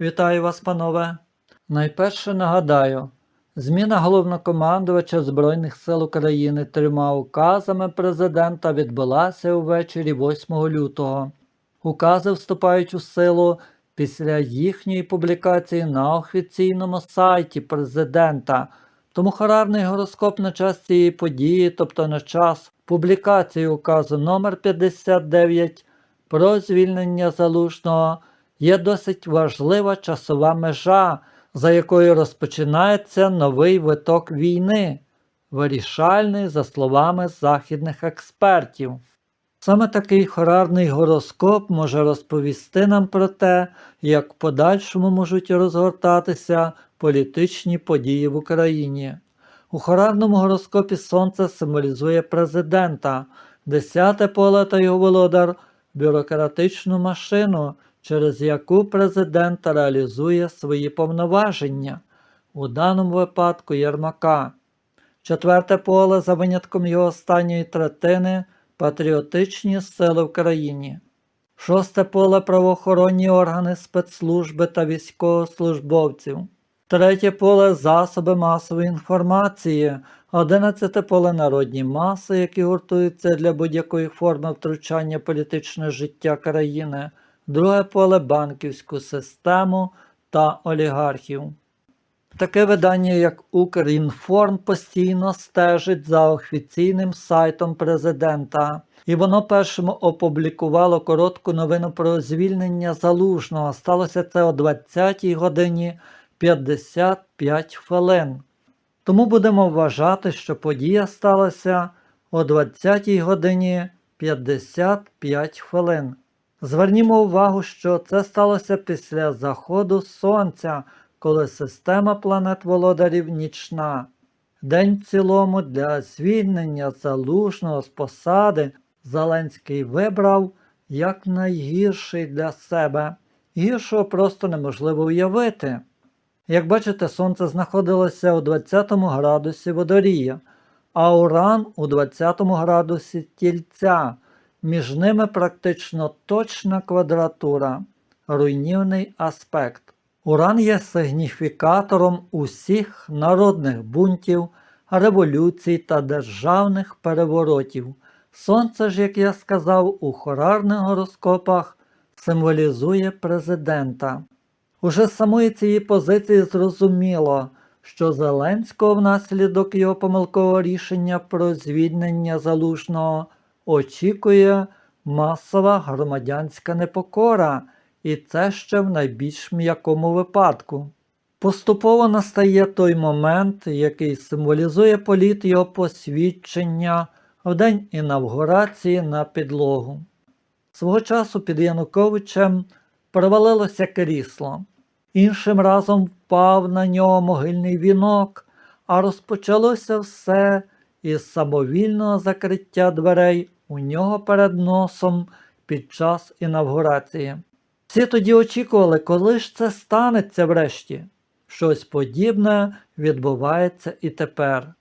Вітаю вас, панове. Найперше нагадаю, зміна головнокомандувача Збройних сил України трьома указами президента відбулася увечері 8 лютого. Укази вступають у силу після їхньої публікації на офіційному сайті президента. Тому харарний гороскоп на час цієї події, тобто на час публікації указу номер 59 про звільнення залужного, є досить важлива часова межа, за якою розпочинається новий виток війни, вирішальний, за словами західних експертів. Саме такий хорарний гороскоп може розповісти нам про те, як в подальшому можуть розгортатися політичні події в Україні. У хорарному гороскопі Сонце символізує президента, десяте поле та його володар бюрократичну машину, через яку президент реалізує свої повноваження, у даному випадку Єрмака. Четверте поле за винятком його останньої третини патріотичні сили в країні. Шосте поле правоохоронні органи спецслужби та військовослужбовців. Третє поле засоби масової інформації. Одинадцяте поле народні маси, які гуртуються для будь-якої форми втручання політичне життя країни. Друге поле банківську систему та олігархів. Таке видання, як Укрінформ, постійно стежить за офіційним сайтом президента, і воно першому опублікувало коротку новину про звільнення залужного. Сталося це о 20 годині 55 хвилин. Тому будемо вважати, що подія сталася о 20 годині 55 хвилин. Звернімо увагу, що це сталося після заходу сонця, коли система планет володарів нічна. День в цілому для звільнення залужного з посади Зеленський вибрав як найгірший для себе. Гіршого просто неможливо уявити. Як бачите, сонце знаходилося у 20 градусі водорія, а уран у 20 градусі тільця. Між ними практично точна квадратура, руйнівний аспект. Уран є сигніфікатором усіх народних бунтів, революцій та державних переворотів. Сонце ж, як я сказав, у хорарних гороскопах символізує президента. Уже з самої цієї позиції зрозуміло, що Зеленського внаслідок його помилкового рішення про звільнення залужного очікує масова громадянська непокора, і це ще в найбільш м'якому випадку. Поступово настає той момент, який символізує політ його посвідчення в день інавгурації на підлогу. Свого часу під Януковичем провалилося крісло. Іншим разом впав на нього могильний вінок, а розпочалося все із самовільного закриття дверей у нього перед носом під час інавгурації. Всі тоді очікували, коли ж це станеться врешті. Щось подібне відбувається і тепер.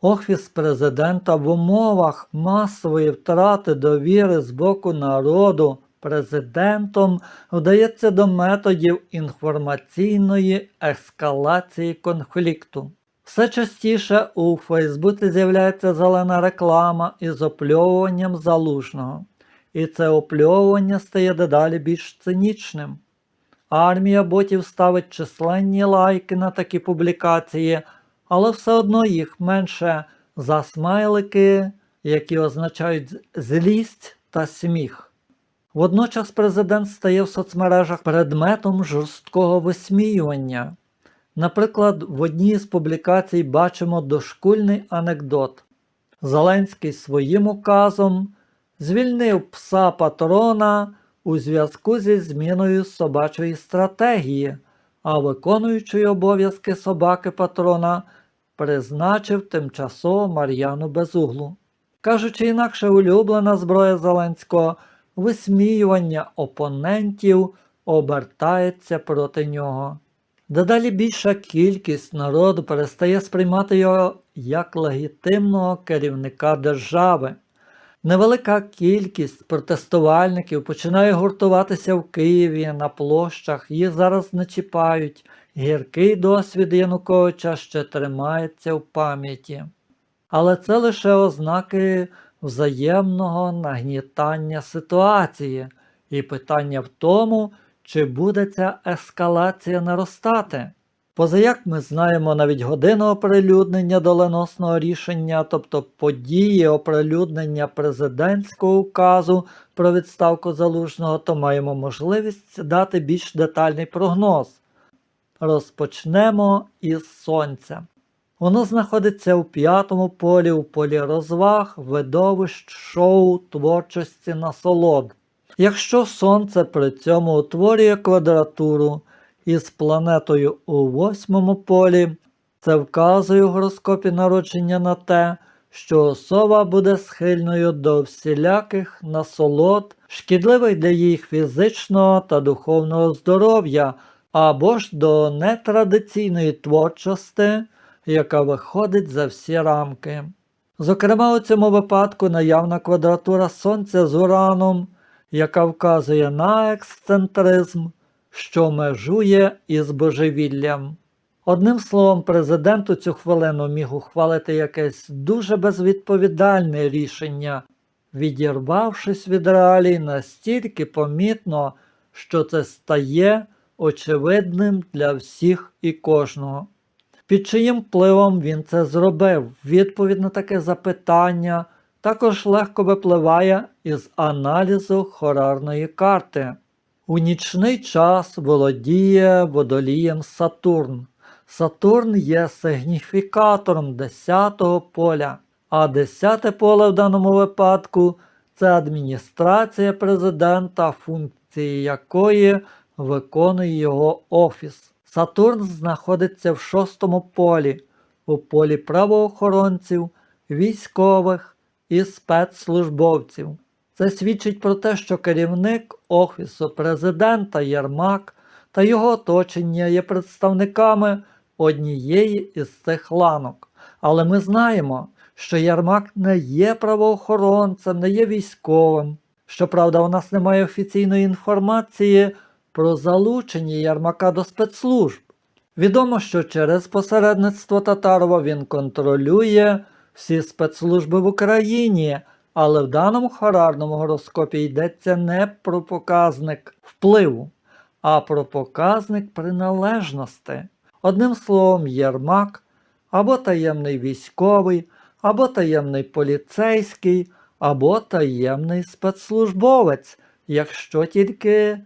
Офіс президента в умовах масової втрати довіри з боку народу президентом вдається до методів інформаційної ескалації конфлікту. Все частіше у Фейсбуці з'являється зелена реклама із опльовуванням залужного, і це опльовування стає дедалі більш цинічним. Армія ботів ставить численні лайки на такі публікації, але все одно їх менше за смайлики, які означають злість та сміх. Водночас президент стає в соцмережах предметом жорсткого висміювання. Наприклад, в одній з публікацій бачимо дошкульний анекдот. Зеленський своїм указом звільнив пса патрона у зв'язку зі зміною собачої стратегії, а виконуючий обов'язки собаки патрона призначив тимчасово Мар'яну Безуглу. Кажучи інакше, улюблена зброя Зеленського висміювання опонентів обертається проти нього. Дедалі більша кількість народу перестає сприймати його як легітимного керівника держави. Невелика кількість протестувальників починає гуртуватися в Києві на площах, їх зараз не чіпають. Гіркий досвід Януковича ще тримається в пам'яті. Але це лише ознаки взаємного нагнітання ситуації, і питання в тому, чи буде ця ескалація наростати. Позаяк ми знаємо навіть годину оприлюднення доленосного рішення, тобто події оприлюднення президентського указу про відставку залужного, то маємо можливість дати більш детальний прогноз. Розпочнемо із сонця. Воно знаходиться у п'ятому полі, у полі розваг, видовищ, шоу, творчості, насолод. Якщо сонце при цьому утворює квадратуру із планетою у восьмому полі, це вказує у гороскопі народження на те, що особа буде схильною до всіляких насолод, шкідливих для їх фізичного та духовного здоров'я, або ж до нетрадиційної творчості, яка виходить за всі рамки. Зокрема, у цьому випадку наявна квадратура Сонця з Ураном, яка вказує на ексцентризм, що межує із божевіллям. Одним словом, президент у цю хвилину міг ухвалити якесь дуже безвідповідальне рішення, відірвавшись від реалій настільки помітно, що це стає очевидним для всіх і кожного. Під чиїм впливом він це зробив? Відповідь на таке запитання також легко випливає із аналізу хорарної карти. У нічний час володіє водолієм Сатурн. Сатурн є сигніфікатором 10-го поля, а 10-те поле в даному випадку це адміністрація президента, функції якої виконує його офіс. Сатурн знаходиться в шостому полі, у полі правоохоронців, військових і спецслужбовців. Це свідчить про те, що керівник Офісу президента Єрмак та його оточення є представниками однієї із цих ланок. Але ми знаємо, що Єрмак не є правоохоронцем, не є військовим. Щоправда, у нас немає офіційної інформації про залучення Єрмака до спецслужб. Відомо, що через посередництво Татарова він контролює всі спецслужби в Україні, але в даному харарному гороскопі йдеться не про показник впливу, а про показник приналежності. Одним словом, Єрмак або таємний військовий, або таємний поліцейський, або таємний спецслужбовець, якщо тільки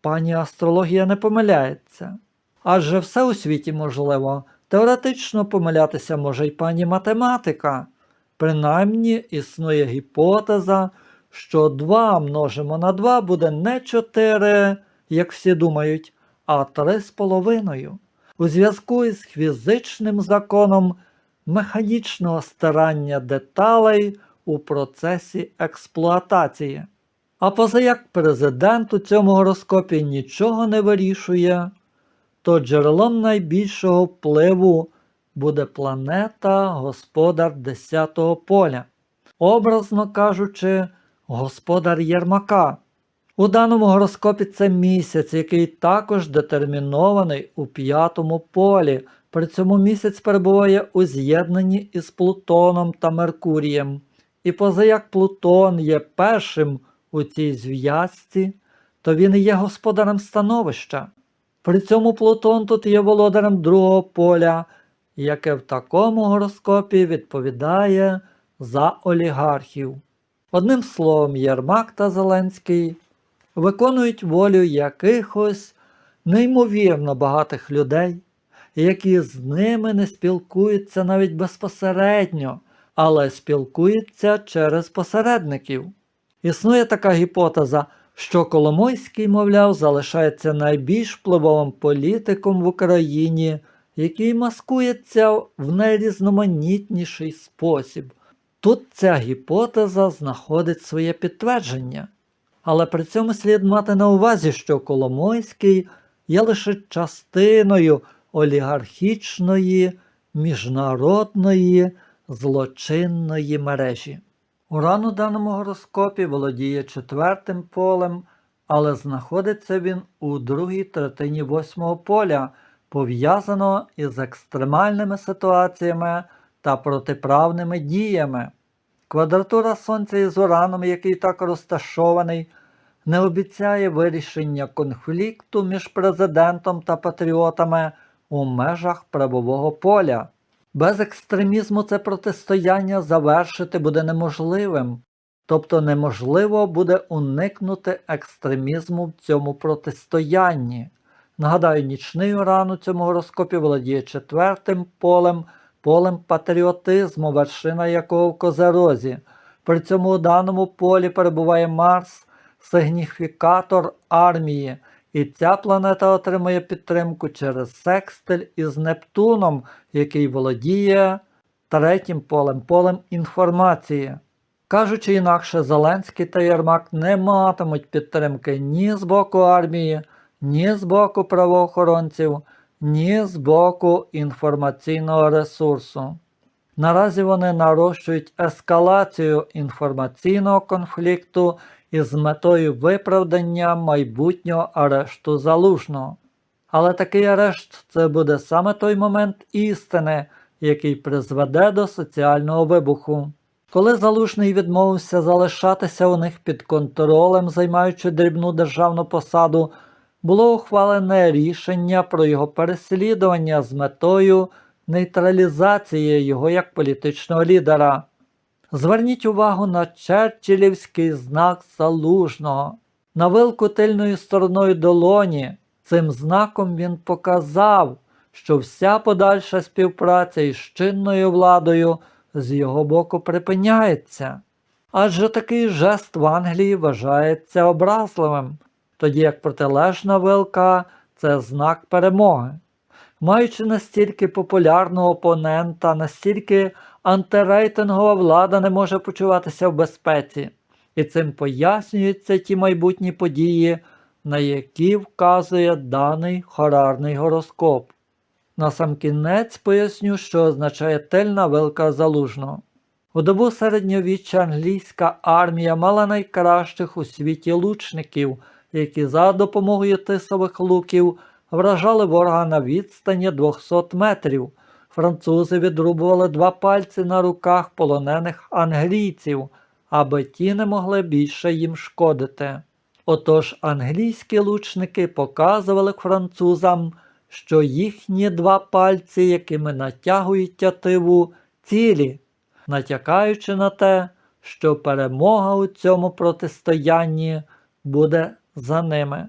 пані астрологія не помиляється. Адже все у світі можливо. Теоретично помилятися може й пані математика. Принаймні існує гіпотеза, що 2 множимо на 2 буде не 4, як всі думають, а 3,5. У зв'язку із фізичним законом механічного стирання деталей у процесі експлуатації. А позаяк президент у цьому гороскопі нічого не вирішує, то джерелом найбільшого впливу буде планета Господар 10-го поля, образно кажучи, господар Єрмака. У даному гороскопі це місяць, який також детермінований у п'ятому полі. При цьому місяць перебуває у з'єднанні із Плутоном та Меркурієм. І позаяк Плутон є першим у цій зв'язці, то він є господарем становища. При цьому Плутон тут є володарем другого поля, яке в такому гороскопі відповідає за олігархів. Одним словом, Єрмак та Зеленський виконують волю якихось неймовірно багатих людей, які з ними не спілкуються навіть безпосередньо, але спілкуються через посередників. Існує така гіпотеза, що Коломойський, мовляв, залишається найбільш впливовим політиком в Україні, який маскується в найрізноманітніший спосіб. Тут ця гіпотеза знаходить своє підтвердження. Але при цьому слід мати на увазі, що Коломойський є лише частиною олігархічної, міжнародної, злочинної мережі. Уран у даному гороскопі володіє четвертим полем, але знаходиться він у другій третині восьмого поля, пов'язаного із екстремальними ситуаціями та протиправними діями. Квадратура Сонця із Ураном, який так розташований, не обіцяє вирішення конфлікту між президентом та патріотами у межах правового поля. Без екстремізму це протистояння завершити буде неможливим, тобто неможливо буде уникнути екстремізму в цьому протистоянні. Нагадаю, нічний уран у цьому гороскопі володіє четвертим полем, полем патріотизму, вершина якого в Козерозі. При цьому у даному полі перебуває Марс, сигніфікатор армії, і ця планета отримує підтримку через секстиль із Нептуном, який володіє третім полем, полем інформації. Кажучи інакше, Зеленський та Єрмак не матимуть підтримки ні з боку армії, ні з боку правоохоронців, ні з боку інформаційного ресурсу. Наразі вони нарощують ескалацію інформаційного конфлікту із метою виправдання майбутнього арешту залужного. Але такий арешт це буде саме той момент істини, який призведе до соціального вибуху. Коли залужний відмовився залишатися у них під контролем, займаючи дрібну державну посаду, було ухвалене рішення про його переслідування з метою нейтралізації його як політичного лідера. Зверніть увагу на черчиллівський знак залужного. На вилку тильною стороною долоні цим знаком він показав, що вся подальша співпраця із чинною владою з його боку припиняється. Адже такий жест в Англії вважається образливим, тоді як протилежна вилка це знак перемоги. Маючи настільки популярного опонента, настільки антирейтингова влада не може почуватися в безпеці, і цим пояснюються ті майбутні події, на які вказує даний хорарний гороскоп. Насамкінець поясню, що означає тильна вилка залужного. У добу середньовіччя англійська армія мала найкращих у світі лучників, які за допомогою тисових луків вражали ворога на відстані 200 метрів. Французи відрубували два пальці на руках полонених англійців, аби ті не могли більше їм шкодити. Отож англійські лучники показували французам, що їхні два пальці, якими натягують тятиву, цілі, натякаючи на те, що перемога у цьому протистоянні буде за ними.